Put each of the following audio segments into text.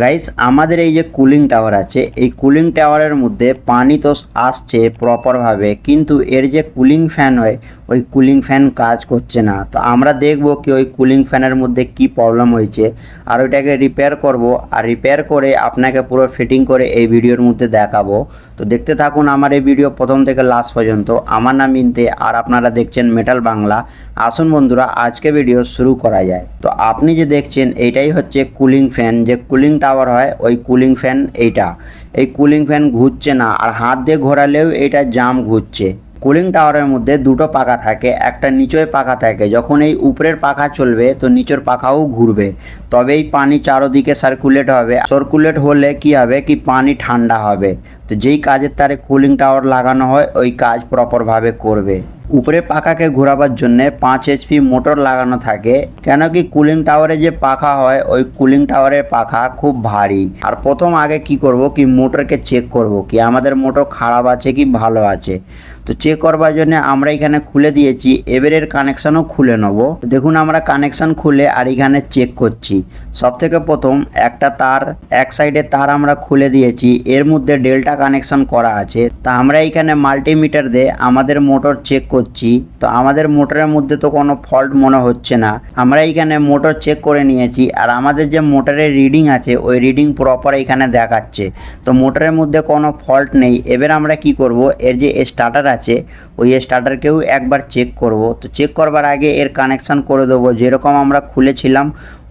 Guys আমাদের এই যে কুলিং টাওয়ার আছে, এই কুলিং টাওয়ারের মধ্যে পানি তো আসছে প্রপারভাবে কিন্তু এর যে কুলিং ফ্যান হয়, ওই কুলিং ফ্যান কাজ করছে না। তো আমরা দেখব কি ওই কুলিং ফ্যানের মধ্যে কি প্রবলেম হয়েছে। আর ওইটাকে রিপেয়ার করব, আর রিপেয়ার করে আপনাকে পুরো ফিটিং করে এই ভিডিওর মধ্যে দেখাবো। তো দেখতে থাকুন আমার এই ভিডিও প্রথম থেকে লাস্ট পর্যন্ত। আমার নাম ইনতে, আর আপনারা দেখছেন মেটাল বাংলা আসুন বন্ধুরা, আজকে ভিডিও শুরু করা যায়। তো আপনি যে দেখছেন এইটাই হচ্ছে কুলিং ফ্যান যে কুলিং টাওয়ার হয়, ওই কুলিং ফ্যান এইটা। এই কুলিং ফ্যান ঘুরছে না, আর হাত দিয়ে ঘোরালেও এটা জাম ঘুরছে। কুলিং টাওয়ারের মধ্যে দুটো পাখা থাকে, একটা নিচয় পাখা থাকে। যখন এই উপরের পাখা চলবে, তো নিচের পাখাও ঘুরবে। তবেই পানি চারোদিকে সার্কুলেট হবে। সার্কুলেট হলে কি হবে? কি পানি ঠান্ডা হবে। তো যেই কাজের তারে কুলিং টাওয়ার লাগানো হয়, ওই কাজ প্রপারভাবে করবে। উপরে পাখাকে ঘোরাবার জন্য পাঁচ এইচপি মোটর লাগানো থাকে। কেন কি কুলিং টাওয়ারে যে পাখা হয়, ওই কুলিং টাওয়ারের পাখা খুব ভারী। আর প্রথম আগে কি করব, কি মোটরকে চেক করব, কি আমাদের মোটর খারাপ আছে, কি ভালো আছে? তো চেক করবার জন্য আমরা এখানে খুলে দিয়েছি, এবারের কানেকশানও খুলে নেব। দেখুন আমরা কানেকশান খুলে আর এখানে চেক করছি। সব থেকে প্রথম একটা তার, এক সাইডে তার আমরা খুলে দিয়েছি, এর মধ্যে ডেল্টা কানেকশন করা আছে। তা আমরা এখানে মাল্টিমিটার দিয়ে আমাদের মোটর চেক করছি। তো আমাদের মোটরের মধ্যে তো কোনো ফল্ট মনে হচ্ছে না। আমরা এখানে মোটর চেক করে নিয়েছি আর আমাদের যে মোটরের রিডিং আছে, ওই রিডিং প্রপার এখানে দেখাচ্ছে। তো মোটরের মধ্যে কোনো ফল্ট নেই। এবার আমরা কি করব? এর যে স্টার্টার আছে, ওই স্টার্টারকেও একবার চেক করব। তো চেক করবার আগে এর কানেকশান করে দেবো। যেরকম আমরা খুলেছিলাম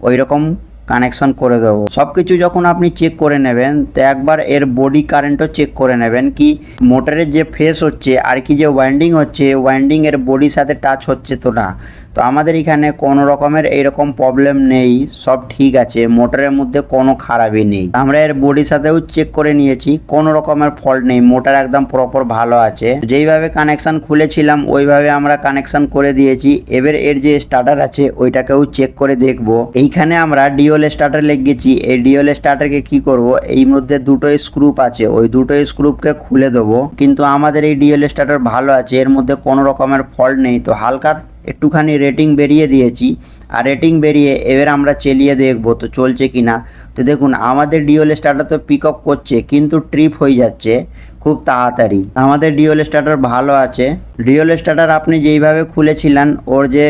ওই রকম কানেকশন করে দেবো। সব কিছু যখন আপনি চেক করে নেবেন, তো একবার এর বডি কারেন্টও চেক করে নেবেন কি মোটরের যে ফেস হচ্ছে আর কি যে ওয়াইন্ডিং হচ্ছে ওয়াইন্ডিং এর বডির সাথে টাচ হচ্ছে তো না। তো আমাদের এখানে কোনো রকমের এইরকম প্রবলেম নেই, সব ঠিক আছে, মোটরের মধ্যে কোনো খারাপই নেই। আমরা এর বডির সাথেও চেক করে নিয়েছি, কোনো রকমের ফল্ট নেই, মোটর একদম প্রপার ভালো আছে। যেইভাবে কানেকশন খুলেছিলাম, ওইভাবে আমরা কানেকশন করে দিয়েছি। এবার এর যে স্টার্টার আছে, ওইটাকেও চেক করে দেখব। এইখানে আমরা ডিওল স্টার্টার লেগেছি এই ডিওল স্টার্টারকে কি করব? এই মধ্যে দুটো স্ক্রুপ আছে, ওই দুটো স্ক্রুপকে খুলে দেবো। কিন্তু আমাদের এই ডিওল স্টার্টার ভালো আছে, এর মধ্যে কোনো রকমের ফল্ট নেই। তো হালকা একটুখানি রেটিং বেরিয়ে দিয়েছি। আর রেটিং বেরিয়ে এবার আমরা চালিয়ে দেখব তো চলছে কি না তো দেখুন, আমাদের ডিওল স্টার্টার তো পিক আপ করছে, কিন্তু ট্রিপ হয়ে যাচ্ছে খুব তাড়াতাড়ি। আমাদের ডিওল স্টার্টার ভালো আছে। ডিওল স্টার্টার আপনি যেইভাবে খুলেছিলেন, ওর যে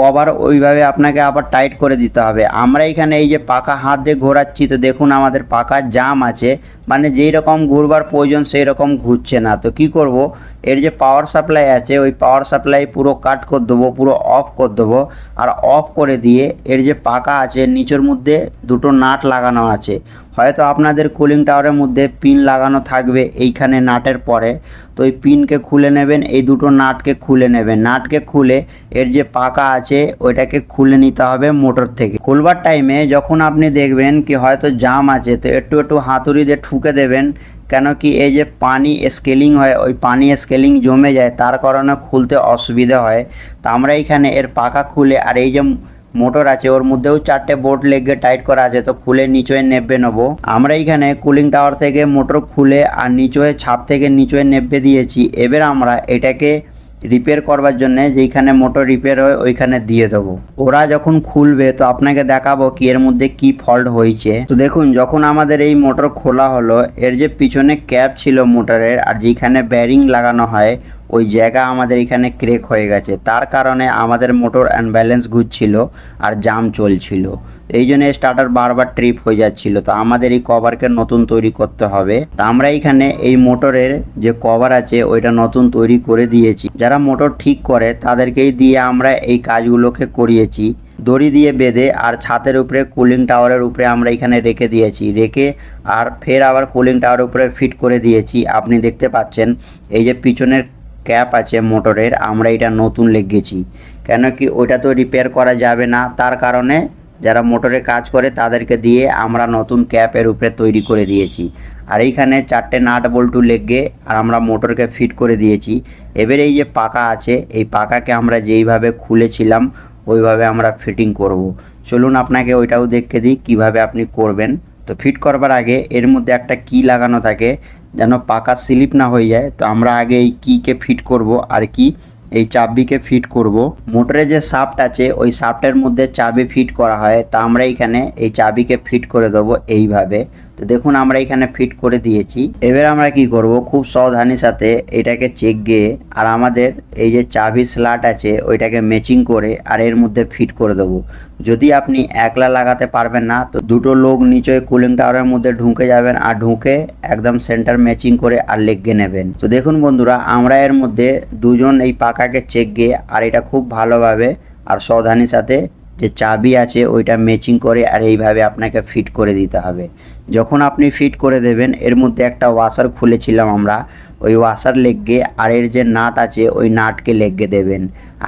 কভার ওইভাবে আপনাকে আবার টাইট করে দিতে হবে। আমরা এখানে এই যে পাকা হাত দিয়ে ঘোরাচ্ছি, তো দেখুন আমাদের পাকা জাম আছে। মানে যেই রকম ঘুরবার প্রয়োজন সেই রকম ঘুরছে না। তো কি করব? এর যে পাওয়ার সাপ্লাই আছে, ওই পাওয়ার সাপ্লাই পুরো কাট করে দেবো, পুরো অফ করে দেবো। আর অফ করে দিয়ে এর যে পাকা আছে, নিচের মধ্যে দুটো নাট লাগানো আছে। হয়তো আপনাদের কুলিং টাওয়ারের মধ্যে পিন লাগানো থাকবে এইখানে নাটের পরে। তো ওই পিনকে খুলে নেবেন, এই দুটো নাটকে খুলে নেবেন। নাটকে খুলে এর যে পাকা আছে, ওইটাকে খুলে নিতে হবে মোটর থেকে। খুলবার টাইমে যখন আপনি দেখবেন কি হয়তো জাম আছে, তো একটু একটু হাতুড়ি দিয়ে ঠুকে দেবেন। কেন কি এই যে পানি স্কেলিং হয়, ওই পানি স্কেলিং জমে যায়, তার কারণে খুলতে অসুবিধা হয়। তো আমরা এইখানে এর পাখা খুলে, আর এই যে মোটর আছে, ওর মধ্যেও চারটে বোর্ড লেগে টাইট করা আছে, তো খুলে নিচয়ে নেবে নেব। আমরা এইখানে কুলিং টাওয়ার থেকে মোটর খুলে আর নিচয়ে ছাদ থেকে নিচয়ে নেবে দিয়েছি। এবার আমরা এটাকে রিপেয়ার করবার জন্য যেইখানে মোটর রিপেয়ার হয়, ওইখানে দিয়ে দেবো। ওরা যখন খুলবে, তো আপনাকে দেখাবো কি এর মধ্যে কি ফল্ট হয়েছে। তো দেখুন, যখন আমাদের এই মোটর খোলা হলো, এর যে পিছনে ক্যাপ ছিল মোটরের আর যেখানে ব্যারিং লাগানো হয়, ওই জায়গা আমাদের এখানে ক্রেক হয়ে গেছে। তার কারণে আমাদের মোটর অ্যানব্যালেন্স ঘুরছিল, আর জাম চলছিল। এই জন্য স্টার্টার বারবার ট্রিপ হয়ে যাচ্ছিল। তো আমাদের এই কভারকে নতুন তৈরি করতে হবে। তা আমরা এখানে এই মোটরের যে কভার আছে, ওইটা নতুন তৈরি করে দিয়েছি। যারা মোটর ঠিক করে, তাদেরকেই দিয়ে আমরা এই কাজগুলোকে করিয়েছি। দড়ি দিয়ে বেঁধে আর ছাদের উপরে কুলিং টাওয়ারের উপরে আমরা এখানে রেখে দিয়েছি। রেখে আর ফের আবার কুলিং টাওয়ারের উপরে ফিট করে দিয়েছি। আপনি দেখতে পাচ্ছেন, এই যে পিছনের ক্যাপ আছে মোটরের, আমরা এটা নতুন লেগেছি। কেন কি ওইটা তো রিপেয়ার করা যাবে না। তার কারণে যারা মোটরে কাজ করে তাদেরকে দিয়ে আমরা নতুন ক্যাপের উপরে তৈরি করে দিয়েছি। আর এইখানে চারটে নাট বল্টু লেগে আর আমরা মোটরকে ফিট করে দিয়েছি। এবার এই যে পাকা আছে, এই পাকাকে আমরা যেইভাবে খুলেছিলাম, ওইভাবে আমরা ফিটিং করব। চলুন আপনাকে ওইটাও দেখে দিই, কীভাবে আপনি করবেন। তো ফিট করবার আগে এর মধ্যে একটা কি লাগানো থাকে, যেন পাকা স্লিপ না হয়ে যায়। তো আমরা আগে এই কিকে ফিট করব আর কি এই চাবিকে ফিট করব। মোটরে যে সাফট আছে, ওই সাফটের মধ্যে চাবি ফিট করা হয়। তা আমরা এখানে এই চাবিকে ফিট করে দেবো এইভাবে। তো দেখুন, আমরা এখানে ফিট করে দিয়েছি। এবার আমরা কি করব? খুব সাবধানের সাথে এটাকে চেক গিয়ে আর আমাদের এই যে চাবি স্লাট আছে, ওইটাকে ম্যাচিং করে আর এর মধ্যে ফিট করে দেবো। যদি আপনি একলা লাগাতে পারবেন না, তো দুটো লোক নিচে কুলিং টাওয়ারের মধ্যে ঢুকে যাবেন আর ঢুকে একদম সেন্টার ম্যাচিং করে আর লেগে নেবেন। তো দেখুন বন্ধুরা, আমরা এর মধ্যে দুজন এই পাকাকে চেক গিয়ে আর এটা খুব ভালোভাবে আর সাবধানের সাথে যে চাবি আছে, ওইটা ম্যাচিং করে আর এইভাবে আপনাকে ফিট করে দিতে হবে। যখন আপনি ফিট করে দেবেন, এর মধ্যে একটা ওয়াশার খুলেছিলাম আমরা, ওই ওয়াশার লেগে আর এর যে নাট আছে, ওই নাটকে লেগে দেবেন।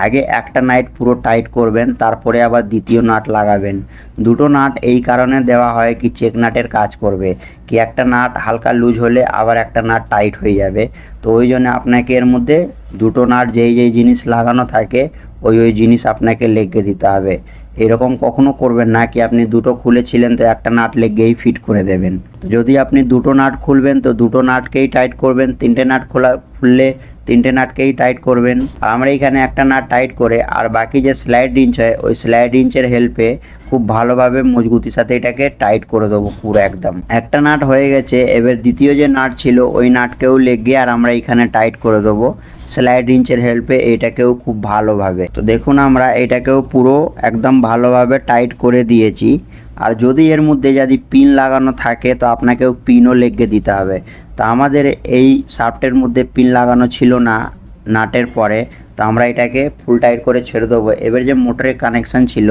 আগে একটা নাট পুরো টাইট করবেন, তারপরে আবার দ্বিতীয় নাট লাগাবেন। দুটো নাট এই কারণে দেওয়া হয় কি চেক নাটের কাজ করবে। কি একটা নাট হালকা লুজ হলে আবার একটা নাট টাইট হয়ে যাবে। তো ওই জন্য আপনাকে এর মধ্যে দুটো নাট যেই যেই জিনিস লাগানো থাকে, ওই ওই জিনিস আপনাকে লেগে দিতে হবে। এরকম কখনো করবেন না কি আপনি দুটো খুলেছিলেন তো একটা নাট লেগেই ফিট করে দেবেন। যদি আপনি দুটো নাট খুলবেন তো দুটো নাটকেই টাইট করবেন, তিনটে নাট খোলা খুললে তিনটে নাটকেই টাইট করবেন। আমরা এখানে একটা নাট টাইট করে আর বাকি যে স্লাইড ইঞ্চ হয়, ওই স্লাইড ইঞ্চের হেল্পে খুব ভালোভাবে মজবুতির সাথে এটাকে টাইট করে দেবো পুরো একদম। একটা নাট হয়ে গেছে, এবার দ্বিতীয় যে নাট ছিল, ওই নাটকেও লেগে আর আমরা এখানে টাইট করে দেবো। স্লাইড ইঞ্চের হেল্পে এটাকেও খুব ভালোভাবে। তো দেখুন আমরা এটাকেও পুরো একদম ভালোভাবে টাইট করে দিয়েছি। আর যদি এর মধ্যে যদি পিন লাগানো থাকে, তো আপনাকেও পিনও লেগে দিতে হবে। তা আমাদের এই শাফটের মধ্যে পিন লাগানো ছিল না, নাটের পরে। তো আমরা এটাকে ফুল টাইট করে ছেড়ে দেবো। এবার যে মোটরের কানেকশান ছিল,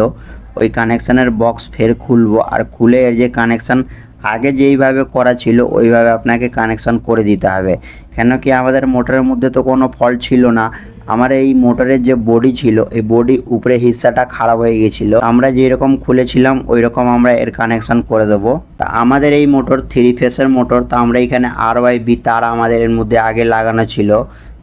ওই কানেকশানের বক্স ফের খুলবো। আর খুলে এর যে কানেকশান আগে যেইভাবে করা ছিল, ওইভাবে আপনাকে কানেকশান করে দিতে হবে। কেন কি আমাদের মোটরের মধ্যে তো কোনো ফল্ট ছিল না। আমার এই মোটরের যে বডি ছিল, এই বডি উপরে হিস্সাটা খারাপ হয়ে গেছিল। আমরা যেরকম খুলেছিলাম ওই রকম আমরা এর কানেকশন করে দেবো। তা আমাদের এই মোটর থ্রি ফেসের মোটর তা আমরা এখানে আর ওয়াই বি তার আমাদের এর মধ্যে আগে লাগানো ছিল।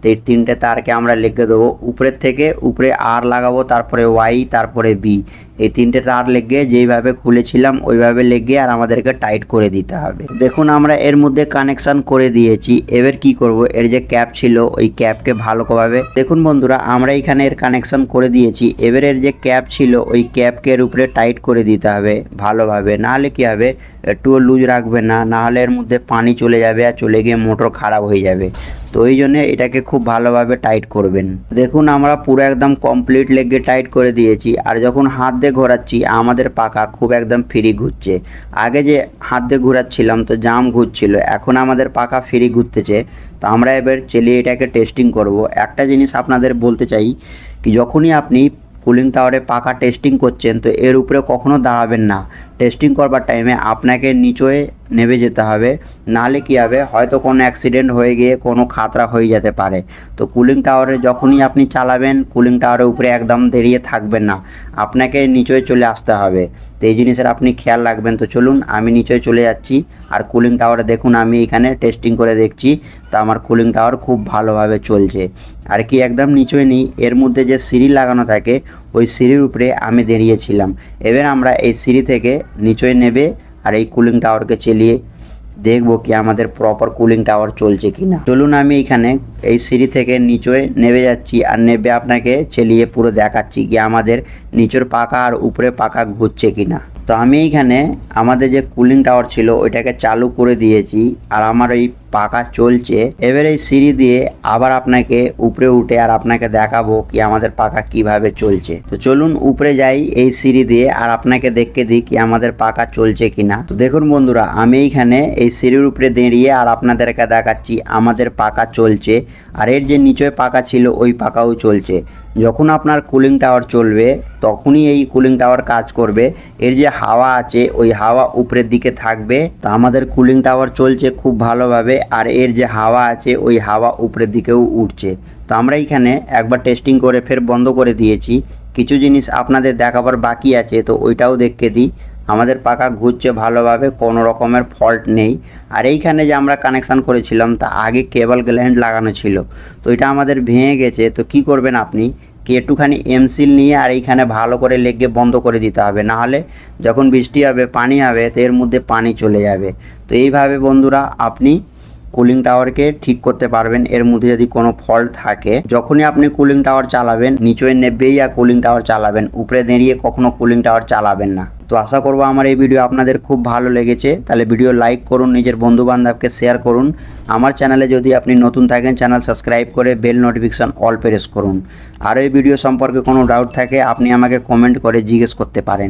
তো এই তিনটে তারকে আমরা লিখে দেবো। উপরের থেকে উপরে আর লাগাবো, তারপরে ওয়াই তারপরে বি এই তিনটে তার লেগে যেইভাবে খুলেছিলাম, ওইভাবে লেগে আর আমাদেরকে টাইট করে দিতে হবে। দেখুন, আমরা এর মধ্যে কানেকশন করে দিয়েছি। এবার কি করব? এর যে ক্যাপ ছিল, ওই ক্যাপকে ভালোভাবে দেখুন বন্ধুরা, আমরা এখানে এর কানেকশন করে দিয়েছি। এবার এর যে ক্যাপ ছিল, ওই ক্যাপকে এর উপরে টাইট করে দিতে হবে ভালোভাবে। নাহলে কি হবে? একটুও লুজ রাখবে না, নাহলে এর মধ্যে পানি চলে যাবে আর চলে গিয়ে মোটর খারাপ হয়ে যাবে। তো ওই জন্যে এটাকে খুব ভালোভাবে টাইট করবেন। দেখুন, আমরা পুরো একদম কমপ্লিট লেগে টাইট করে দিয়েছি। আর যখন হাত দিয়ে ঘোরাচ্ছি, আমাদের পাকা খুব একদম ফ্রি ঘুরছে। আগে যে হাত দিয়ে ঘোরাচ্ছিলাম তো জাম ঘুরছিল, এখন আমাদের পাখা ফ্রি ঘুরতেছে। তো আমরা এবার চেলিয়ে এটাকে টেস্টিং করব। একটা জিনিস আপনাদের বলতে চাই কি, যখনই আপনি কুলিং টাওয়ারে পাখা টেস্টিং করছেন, তো এর উপরে কখনো দাঁড়াবেন না। টেস্টিং করবার টাইমে আপনাকে নিচে নেমে যেতে হবে। নাহলে কী হবে? হয়তো কোনো অ্যাক্সিডেন্ট হয়ে গিয়ে কোনো খাতরা হয়ে যেতে পারে। তো কুলিং টাওয়ারে যখনই আপনি চালাবেন কুলিং টাওয়ারের উপরে একদম দাঁড়িয়ে থাকবেন না। আপনাকে নিচে চলে আসতে হবে। তো এই জিনিসের আপনি খেয়াল রাখবেন। তো চলুন, আমি নিচে চলে যাচ্ছি। আর কুলিং টাওয়ারে দেখুন, আমি এখানে টেস্টিং করে দেখছি। তো আমার কুলিং টাওয়ার খুব ভালোভাবে চলছে। আর কি একদম নিচে নেই, এর মধ্যে যে সিঁড়ি লাগানো থাকে, ওই সিঁড়ির উপরে আমি দাঁড়িয়েছিলাম। এবার আমরা এই সিঁড়ি থেকে নিচে নেবে আর এই কুলিং টাওয়ারকে চালিয়ে দেখব কি আমাদের প্রপার কুলিং টাওয়ার চলছে কি না চলুন আমি এখানে এই সিঁড়ি থেকে নিচে নেমে যাচ্ছি আর নেবে আপনাকে চেলিয়ে পুরো দেখাচ্ছি কি আমাদের নিচের পাকা আর উপরে পাকা ঘুরছে কি না তো আমি এইখানে আমাদের যে কুলিং টাওয়ার ছিল, ওইটাকে চালু করে দিয়েছি আর আমার এই পাকা চলছে। এবার এই সিঁড়ি দিয়ে আবার আপনাকে উপরে উঠে আর আপনাকে দেখাবো কি আমাদের পাকা কীভাবে চলছে। তো চলুন উপরে যাই এই সিঁড়ি দিয়ে আর আপনাকে দেখতে দিই কি আমাদের পাকা চলছে কিনা। তো দেখুন বন্ধুরা, আমি এইখানে এই সিঁড়ির উপরে দাঁড়িয়ে আর আপনাদেরকে দেখাচ্ছি আমাদের পাকা চলছে। আর এর যে নিচে পাকা ছিল, ওই পাকাও চলছে। যখন আপনার কুলিং টাওয়ার চলবে, তখনই এই কুলিং টাওয়ার কাজ করবে। এর যে হাওয়া আছে, ওই হাওয়া উপরের দিকে থাকবে। তা আমাদের কুলিং টাওয়ার চলছে খুব ভালোভাবে। আর এর যে হাওয়া আছে, ওই হাওয়া উপরের দিকেও উঠছে। তো আমরা এখানে একবার টেস্টিং করে ফের বন্ধ করে দিয়েছি। কিছু জিনিস আপনাদের দেখাবার বাকি আছে, তো ওইটাও দেখতে দিই। আমাদের পাকা ঘুরছে ভালোভাবে, কোনো রকমের ফল্ট নেই। আর এইখানে যে আমরা কানেকশান করেছিলাম, তা আগে কেবল গ্ল্যান্ড লাগানো ছিল। তো এটা আমাদের ভেঙে গেছে, তো কি করবেন আপনি? কি একটুখানি এমসিল নিয়ে আর এইখানে ভালো করে লেগে বন্ধ করে দিতে হবে। নাহলে যখন বৃষ্টি হবে, পানি হবে, তো এর মধ্যে পানি চলে যাবে। তো এইভাবে বন্ধুরা, আপনি কুলিং টাওয়ারকে ঠিক করতে পারবেন। এর মধ্যে যদি কোনো ফল্ট থাকে, যখনই আপনি কুলিং টাওয়ার চালাবেন, নিচে নেবেই আর কুলিং টাওয়ার চালাবেন। উপরে দাঁড়িয়ে কখনো কুলিং টাওয়ার চালাবেন না। তো আশা করব আমার এই ভিডিও আপনাদের খুব ভালো লেগেছে। তাহলে ভিডিও লাইক করুন, নিজের বন্ধু বান্ধবকে শেয়ার করুন। আমার চ্যানেলে যদি আপনি নতুন থাকেন চ্যানেল সাবস্ক্রাইব করে বেল নোটিফিকেশন অল প্রেস করুন। আর এই ভিডিও সম্পর্কে কোনো ডাউট থাকে, আপনি আমাকে কমেন্ট করে জিজ্ঞেস করতে পারেন।